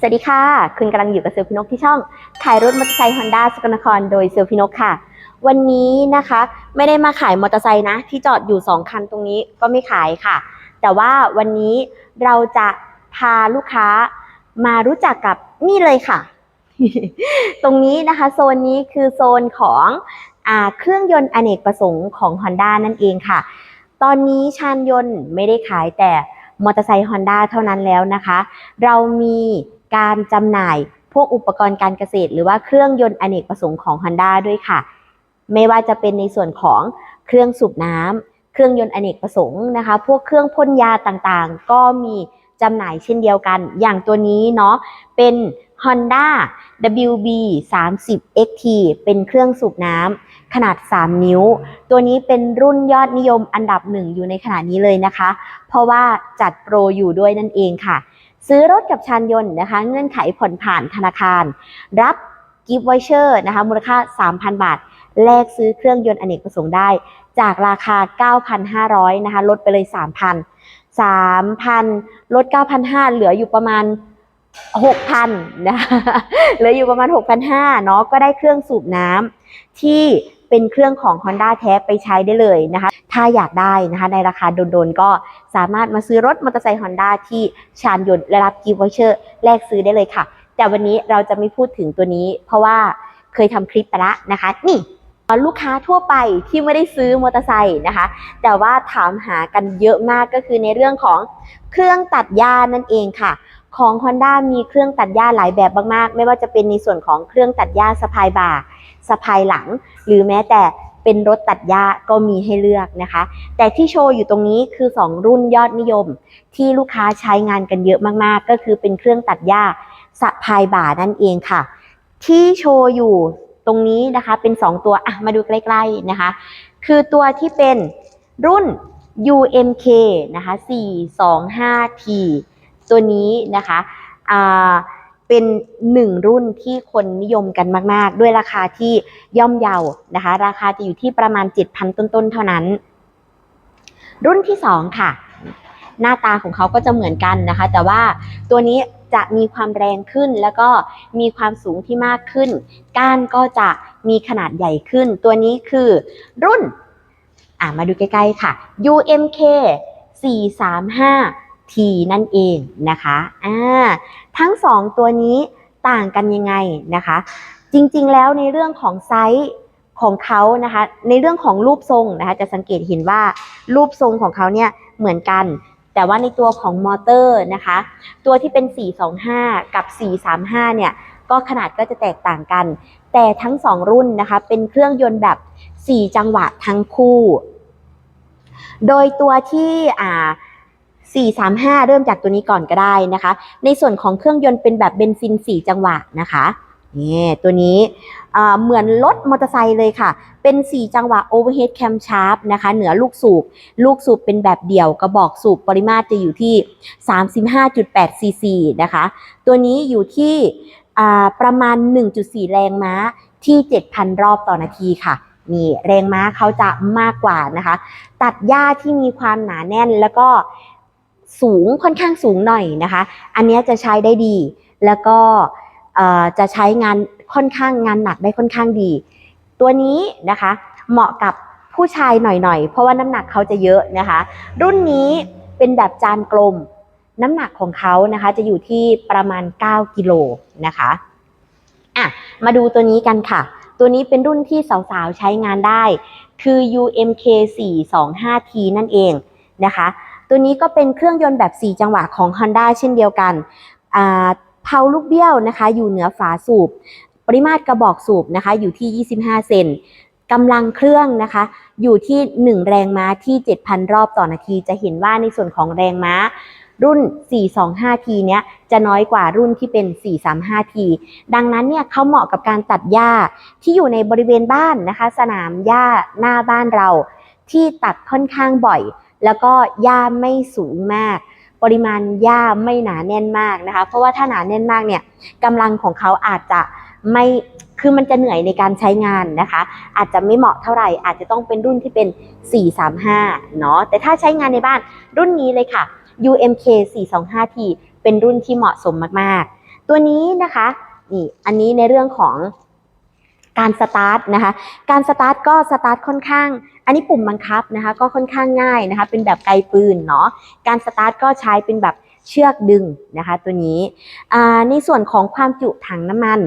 สวัสดีค่ะ คุณกำลังอยู่กับเซลฟินกที่ช่องขายรถมอเตอร์ไซค์ฮอนด้าสกลนครโดยเซลฟินกค่ะ วันนี้นะคะไม่ได้มาขายมอเตอร์ไซค์นะ ที่จอดอยู่ 2 คันตรงนี้ก็ไม่ขายค่ะ แต่ว่าวันนี้เราจะพาลูกค้ามารู้จักกับนี่เลยค่ะ ตรงนี้นะคะโซนนี้คือโซนของอเครื่องยนต์อเนกประสงค์ของ Honda นั่นเองค่ะ ตอนนี้ชานยนต์ไม่ได้ขายแต่มอเตอร์ไซค์ Honda เท่านั้นแล้วนะคะ เรามี การจำหน่ายพวกอุปกรณ์การเกษตร หรือว่าเครื่องยนต์อเนกประสงค์ของ Honda ด้วยค่ะ ไม่ว่าจะเป็นในส่วนของเครื่องสูบน้ำเครื่องยนต์อเนกประสงค์นะคะ พวกเครื่องพ่นยาต่างๆ ก็มีจำหน่ายเช่นเดียวกัน อย่างตัวนี้เนาะเป็น Honda WB 30 XT เป็นเครื่องสูบน้ำขนาด 3 นิ้ว ตัวนี้เป็นรุ่นยอดนิยมอันดับหนึ่งอยู่ในขณะนี้เลยนะคะ เพราะว่าจัดโปรอยู่ด้วยนั่นเองค่ะ ซื้อรถกับชานยนต์นะคะ เงื่อนไขผ่อนผ่านธนาคาร รับกิฟต์ไวเชอร์นะคะมูลค่า 3,000 บาท แลกซื้อเครื่องยนต์อเนกประสงค์ได้ จากราคา 9,500นะคะลดไปเลย 3,000 3,000 ลด 9,500 เหลืออยู่ประมาณ 6,000นะคะเหลืออยู่ประมาณ 6,500เนาะก็ได้เครื่องสูบน้ำที่เป็นเครื่องของ Honda แท้ไปใช้ได้เลยนะคะ ถ้าอยากได้นะคะในราคาโดนๆก็สามารถมาซื้อรถมอเตอร์ไซค์ Honda ที่ชานยนต์และรับกิฟต์วอเชอร์แลกซื้อได้เลยค่ะ แต่วันนี้เราจะไม่พูดถึงตัวนี้ เพราะว่าเคยทำคลิปไปละนะคะ นี่ลูกค้าทั่วไปที่ไม่ได้ซื้อมอเตอร์ไซค์นะคะ แต่ว่าถามหากันเยอะมากก็คือในเรื่องของเครื่องตัดหญ้านั่นเองค่ะ ของ Honda มีเครื่องตัดหญ้าหลายแบบมากๆ ไม่ว่าจะเป็นในส่วนของเครื่องตัดหญ้าสะพายบ่าสะพายหลัง หรือแม้แต่ เป็นรถตัดหญ้าก็มีให้เลือกนะคะ แต่ที่โชว์อยู่ตรงนี้คือ 2 รุ่นยอดนิยม ที่ลูกค้าใช้งานกันเยอะมากๆ ก็คือเป็นเครื่องตัดหญ้าสะพายบ่านั่นเองค่ะ ที่โชว์อยู่ตรงนี้นะคะเป็น 2 ตัวอะมาดูใกล้ๆนะคะ คือตัวที่เป็นรุ่น UMK นะคะ 425T ตัวนี้นะคะอ่า เป็นหนึ่งรุ่นที่คนนิยมกันมาก ๆ ด้วยราคาที่ย่อมเยานะคะ ราคาจะอยู่ที่ประมาณ 7,000 ต้น ๆ เท่านั้น รุ่นที่ 2 ค่ะ หน้าตาของเขาก็จะเหมือนกันนะคะ แต่ว่าตัวนี้จะมีความแรงขึ้นแล้วก็มีความสูงที่มากขึ้น ก้านก็จะมีขนาดใหญ่ขึ้น ตัวนี้คือรุ่น อ่ามาดูใกล้ ๆ ค่ะ UMK 435 T นั่นเองนะคะอ่าทั้งสองตัวนี้ต่างกันยังไงนะคะ จริงๆแล้วในเรื่องของไซส์ของเขานะคะ ในเรื่องของรูปทรงนะคะ จะสังเกตเห็นว่ารูปทรงของเขาเนี่ยเหมือนกัน แต่ว่าในตัวของมอเตอร์นะคะ ตัวที่เป็น 425 กับ 435 เนี่ย ก็ขนาดก็จะแตกต่างกัน แต่ทั้ง2รุ่นนะคะ เป็นเครื่องยนต์แบบ 4 จังหวะทั้งคู่ โดยตัวที่อ่า 435 เริ่มจากตัวนี้ก่อนก็ได้นะคะ ในส่วนของเครื่องยนต์เป็นแบบเบนซิน 4 จังหวะนะคะนี่ตัวนี้เหมือนรถมอเตอร์ไซค์เลยค่ะ เป็น 4 จังหวะ overhead camshaft นะคะ เหนือลูกสูบ ลูกสูบเป็นแบบเดี่ยวกระบอกสูบปริมาตรจะอยู่ที่ 35.8ซีซีนะคะ ตัวนี้อยู่ที่ประมาณ 1.4 แรงม้าที่ 7,000 รอบต่อนาทีค่ะนี่แรงม้าเขาจะมากกว่านะคะ ตัดหญ้าที่มีความหนาแน่นแล้วก็ สูงค่อนข้างสูงหน่อยนะคะ อันนี้จะใช้ได้ดี แล้วก็จะใช้งานค่อนข้างงานหนักได้ค่อนข้างดี ตัวนี้นะคะเหมาะกับผู้ชายหน่อยๆ เพราะว่าน้ำหนักเขาจะเยอะนะคะ รุ่นนี้เป็นแบบจานกลม น้ำหนักของเขานะคะจะอยู่ที่ประมาณ 9 กิโลนะคะอะมาดูตัวนี้กันค่ะ ตัวนี้เป็นรุ่นที่สาวๆ ใช้งานได้ คือ UMK 425T นั่นเองนะคะ ตัวนี้ก็เป็นเครื่องยนต์แบบ 4 จังหวะของ Honda เช่นเดียวกันเพาลูกเบี้ยวนะคะ อยู่เหนือฝาสูบ ปริมาตรกระบอกสูบนะคะ อยู่ที่ 25 เซนกำลังเครื่องนะคะ อยู่ที่ 1 แรงม้าที่ 7,000 รอบต่อนาที จะเห็นว่าในส่วนของแรงม้ารุ่น 425T เนี้ยจะน้อยกว่ารุ่นที่เป็น 435T ดังนั้นเนี่ยเขาเหมาะกับการตัดหญ้าที่อยู่ในบริเวณบ้านนะคะ สนามหญ้าหน้าบ้านเราที่ตัดค่อนข้างบ่อย แล้วก็หญ้าไม่สูงมาก ปริมาณหญ้าไม่หนาแน่นมากนะคะ เพราะว่าถ้าหนาแน่นมากเนี่ยกำลังของเขาอาจจะไม่คือมันจะเหนื่อยในการใช้งานนะคะ อาจจะไม่เหมาะเท่าไหร่ อาจจะต้องเป็นรุ่นที่เป็น 435 เนาะแต่ถ้าใช้งานในบ้านรุ่นนี้เลยค่ะ UMK 425T เป็นรุ่นที่เหมาะสมมากๆ ตัวนี้นะคะนี่อันนี้ในเรื่องของ การสตาร์ทนะคะ การสตาร์ทก็สตาร์ทค่อนข้าง อันนี้ปุ่มบังคับนะคะ ก็ค่อนข้างง่ายนะคะ เป็นแบบไกลปืนเนาะ การสตาร์ทก็ใช้เป็นแบบเชือกดึงนะคะ ตัวนี้ในส่วนของความจุถังน้ำมัน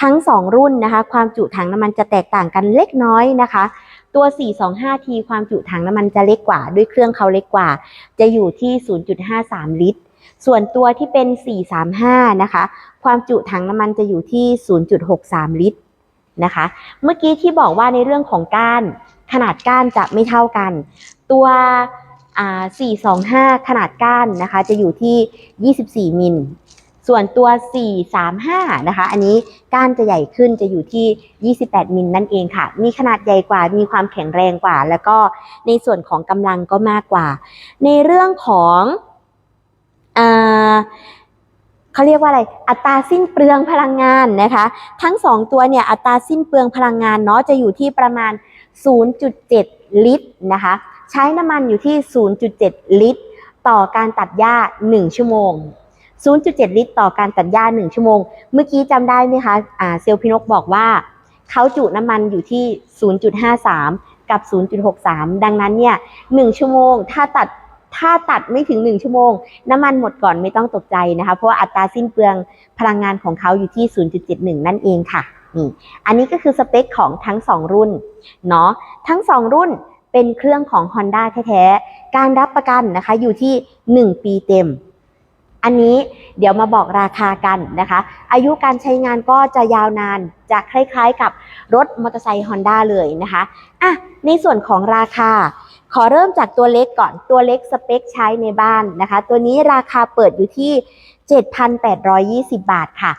ทั้ง 2 รุ่นนะคะ ความจุถังน้ำมันจะแตกต่างกันเล็กน้อยนะคะ ตัว 425T ความจุถังน้ำมันจะเล็กกว่า ด้วยเครื่องเขาเล็กกว่า จะอยู่ที่ 0.53 ลิตรส่วนตัวที่เป็น 435 นะคะ ความจุถังน้ำมันจะอยู่ที่ 0.63 ลิตร นะคะ เมื่อกี้ที่บอกว่าในเรื่องของก้านขนาดก้านจะไม่เท่ากัน ตัว425 ขนาดก้านนะคะ จะอยู่ที่ 24 มิล ส่วนตัว 435 นะคะ อันนี้ก้านจะใหญ่ขึ้นจะอยู่ที่ 28 มิลนั่นเองค่ะ มีขนาดใหญ่กว่า มีความแข็งแรงกว่า แล้วก็ในส่วนของกำลังก็มากกว่า ในเรื่องของ เขาเรียกว่าอะไร อัตราสิ้นเปลืองพลังงานนะคะ ทั้ง 2 ตัวเนี่ยอัตราสิ้นเปลืองพลังงานเนาะจะอยู่ที่ประมาณ 0.7 ลิตรนะคะ ใช้น้ำมันอยู่ที่ 0.7 ลิตร ต่อการตัดหญ้า 1 ชั่วโมง 0.7 ลิตร ต่อการตัดหญ้า 1 ชั่วโมง เมื่อกี้จำได้ไหมคะอ่าเซลพี่นกบอกว่าเขาจุน้ำมันอยู่ที่ 0.53 กับ 0.63 ดังนั้นเนี่ย 1 ชั่วโมง ถ้าตัด ถ้าตัดไม่ถึง 1 ชั่วโมง น้ำมันหมดก่อนไม่ต้องตกใจนะคะ เพราะว่าอัตราสิ้นเปลืองพลังงานของเขาอยู่ที่ 0.71 นั่นเองค่ะนี่อันนี้ก็คือสเปคของทั้ง 2 รุ่นเนาะทั้ง 2 รุ่นเป็นเครื่องของ Honda แท้ๆ การรับประกันนะคะอยู่ที่ 1 ปีเต็ม อันนี้เดี๋ยวมาบอกราคากันนะคะ อายุการใช้งานก็จะยาวนานจะคล้ายๆกับรถมอเตอร์ไซค์ Honda เลยนะคะอะในส่วนของราคา ขอเริ่มจากตัวเล็กก่อนตัวเล็กสเปคใช้ในบ้านนะคะ ตัวนี้ราคาเปิดอยู่ที่ 7,820 บาทค่ะ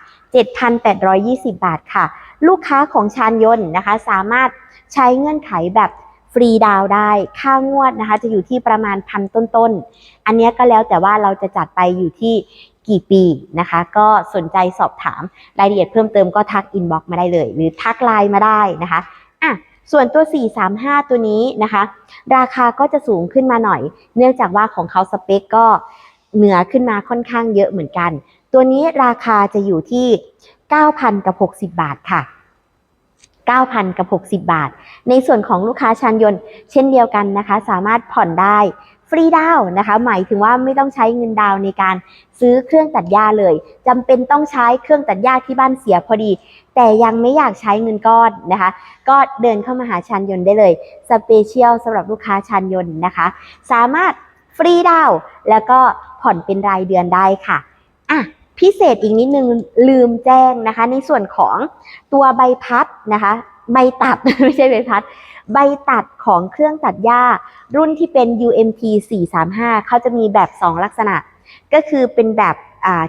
7,820 บาทค่ะ ลูกค้าของชานยนต์นะคะ สามารถใช้เงื่อนไขแบบฟรีดาวได้ค่างวดนะคะ จะอยู่ที่ประมาณพันต้นๆ อันนี้ก็แล้วแต่ว่าเราจะจัดไปอยู่ที่กี่ปีนะคะ ก็สนใจสอบถามรายละเอียดเพิ่มเติมก็ทักอินบ็อกมาได้เลย หรือทักไลน์มาได้นะคะอะ ส่วนตัว 435 ตัวนี้นะคะ ราคาก็จะสูงขึ้นมาหน่อย เนื่องจากว่าของเขาสเปคก็เหนือขึ้นมาค่อนข้างเยอะเหมือนกัน ตัวนี้ราคาจะอยู่ที่ 9,000กับ60 บาทค่ะ 9,000กับ60 บาท ในส่วนของลูกค้าชานยนต์ เช่นเดียวกันนะคะ สามารถผ่อนได้ฟรีดาวนะคะ หมายถึงว่าไม่ต้องใช้เงินดาวในการซื้อเครื่องตัดหญ้าเลยจำเป็นต้องใช้เครื่องตัดหญ้าที่บ้านเสียพอดี แต่ยังไม่อยากใช้เงินก้อนนะคะ ก็เดินเข้ามาหาชานยนต์ได้เลยสเปเชียลสำหรับลูกค้าชานยนต์นะคะ สามารถฟรีดาวแล้วก็ผ่อนเป็นรายเดือนได้ค่ะอะพิเศษอีกนิดนึงลืมแจ้งนะคะ ในส่วนของตัวใบพัดนะคะ ใบตัด ไม่ใช่ใบพัด ใบตัดของเครื่องตัดหญ้า รุ่นที่เป็น UMP 435เขาจะมีแบบ 2 ลักษณะ ก็คือเป็นแบบ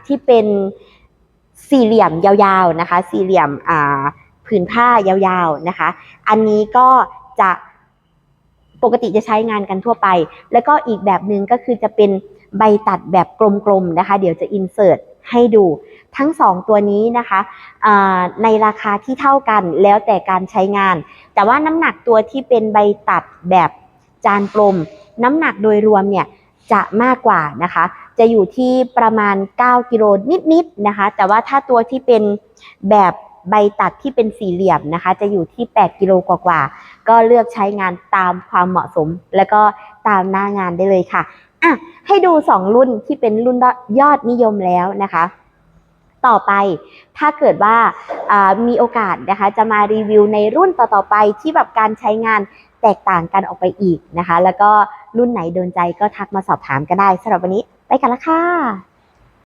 ที่เป็น สี่เหลี่ยมยาวๆนะคะ สี่เหลี่ยมผืนผ้ายาวๆนะคะ อันนี้ก็จะปกติจะใช้งานกันทั่วไป แล้วก็อีกแบบหนึ่งก็คือจะเป็นใบตัดแบบกลมๆนะคะ เดี๋ยวจะอินเสิร์ตให้ดูทั้ง2ตัวนี้นะคะในราคาที่เท่ากันแล้วแต่การใช้งาน แต่ว่าน้ำหนักตัวที่เป็นใบตัดแบบจานกลม น้ำหนักโดยรวมเนี่ย จะมากกว่านะคะ จะอยู่ที่ประมาณ 9 กิโลนิดๆนะคะ แต่ว่าถ้าตัวที่เป็นแบบใบตัดที่เป็นสี่เหลี่ยมนะคะ จะอยู่ที่ 8 กิโลกว่าๆก็เลือกใช้งานตามความเหมาะสม แล้วก็ตามหน้างานได้เลยค่ะอะให้ดู 2 รุ่นที่เป็นรุ่นยอดนิยมแล้วนะคะ ต่อไปถ้าเกิดว่าอ่ามีโอกาสนะคะ จะมารีวิวในรุ่นต่อๆไปที่แบบการใช้งาน แตกต่างกันออกไปอีกนะคะ แล้วก็รุ่นไหนโดนใจก็ทักมาสอบถามก็ได้สำหรับวันนี้ ไปกันละค่ะ